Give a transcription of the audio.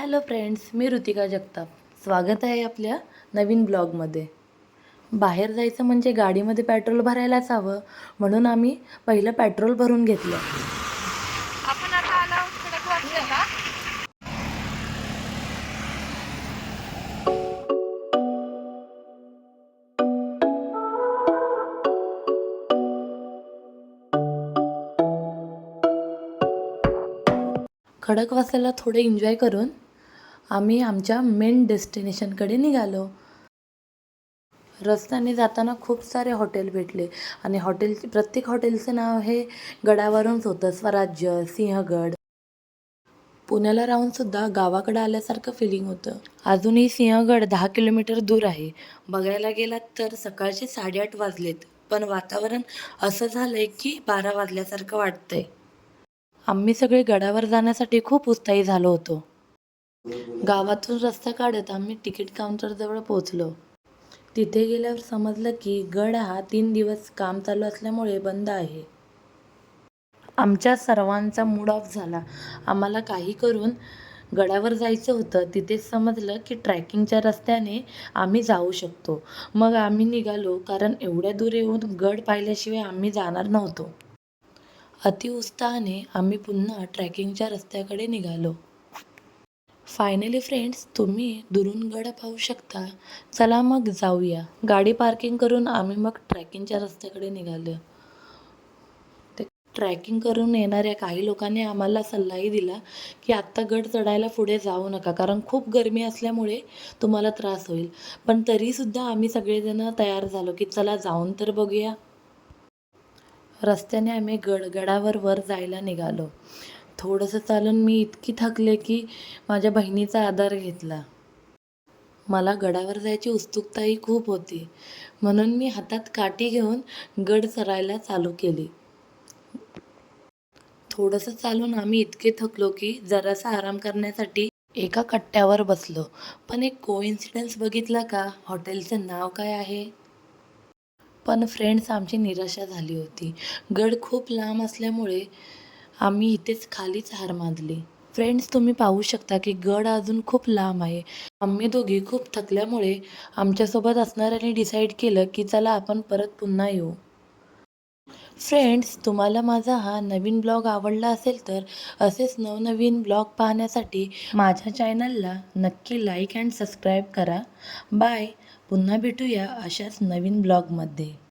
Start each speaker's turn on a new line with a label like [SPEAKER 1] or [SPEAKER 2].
[SPEAKER 1] Hello friends मी ऋतिका जगताप. स्वागत आहे आपल्या नवीन ब्लॉगमध्ये. बाहेर जायचं म्हणजे गाडीमध्ये पेट्रोल भरायलाच हवं म्हणून आम्ही पहिलं पेट्रोल भरून घेतलं.
[SPEAKER 2] आपण आता आलो खडकवासल्याला
[SPEAKER 1] थोडे एन्जॉय करून आम्ही आमच्या मेन डेस्टिनेशनकडे निघालो. रस्त्याने जाताना खूप सारे हॉटेल भेटले आणि हॉटेल प्रत्येक हॉटेलचं नाव हे गडावरूनच होतं स्वराज्य सिंहगड. पुण्याला राहूनसुद्धा गावाकडं आल्यासारखं फिलिंग होतं. अजूनही सिंहगड दहा किलोमीटर दूर आहे. बघायला गेलात तर सकाळचे साडेआठ वाजलेत पण वातावरण असं झालंय की बारा वाजल्यासारखं वाटतंय. आम्ही सगळे गडावर जाण्यासाठी खूप उत्साही झालो होतो. गावातून रस्ता काढत आम्ही तिकीट काउंटरजवळ पोहोचलो. तिथे गेल्यावर समजलं की गड हा तीन दिवस काम चालू असल्यामुळे बंद आहे. आमच्या सर्वांचा मूड ऑफ झाला. आम्हाला काही करून गडावर जायचं होतं. तिथेच समजलं की ट्रॅकिंगच्या रस्त्याने आम्ही जाऊ शकतो. मग आम्ही निघालो कारण एवढ्या दूर येऊन गड पाहिल्याशिवाय आम्ही जाणार नव्हतो. अतिउत्साहाने आम्ही पुन्हा ट्रॅकिंगच्या रस्त्याकडे निघालो. फायनली फ्रेंड्स तुम्ही दुरून गड पाहू शकता. चला मग जाऊया. गाडी पार्किंग करून आम्ही मग ट्रॅकिंगच्या रस्त्याकडे निघालो. ते ट्रॅकिंग करून येणाऱ्या काही लोकांनी आम्हाला सल्लाही दिला की आत्ता गड चढायला पुढे जाऊ नका कारण खूप गरमी असल्यामुळे तुम्हाला त्रास होईल. पण तरीसुद्धा आम्ही सगळेजण तयार झालो की चला जाऊन तर बघूया. रस्त्याने आम्ही गड गडावर वर जायला निघालो. थोडंसं चालून मी इतकी थकले की माझ्या बहिणीचा आधार घेतला. मला गडावर जायची उत्सुकताही खूप होती. म्हणून मी हातात काठी घेऊन गड चरायला चालू केली. थोडंसं चालून आम्ही इतके थकलो की जरासा आराम करण्यासाठी एका कट्ट्यावर बसलो. पण एक कोइन्सिडन्स बघितला का? हॉटेलचं नाव काय आहे? पण फ्रेंड्स आमची निराशा झाली होती. गड खूप लांब असल्यामुळे आम्ही इथेच खालीच हार मानली. फ्रेंड्स तुम्ही पाहू शकता की गड अजून खूप लांब आहे. आम्ही दोघी खूप थकल्यामुळे आमच्यासोबत असणाऱ्यांनी डिसाईड केलं की चला आपण परत पुन्हा येऊ. फ्रेंड्स तुम्हाला माझा हा नवीन ब्लॉग आवडला असेल तर असेच नवनवीन ब्लॉग पाहण्यासाठी माझ्या चॅनलला नक्की लाईक अँड सबस्क्राईब करा. बाय पुन्हा भेटूया अशाच नवीन ब्लॉगमध्ये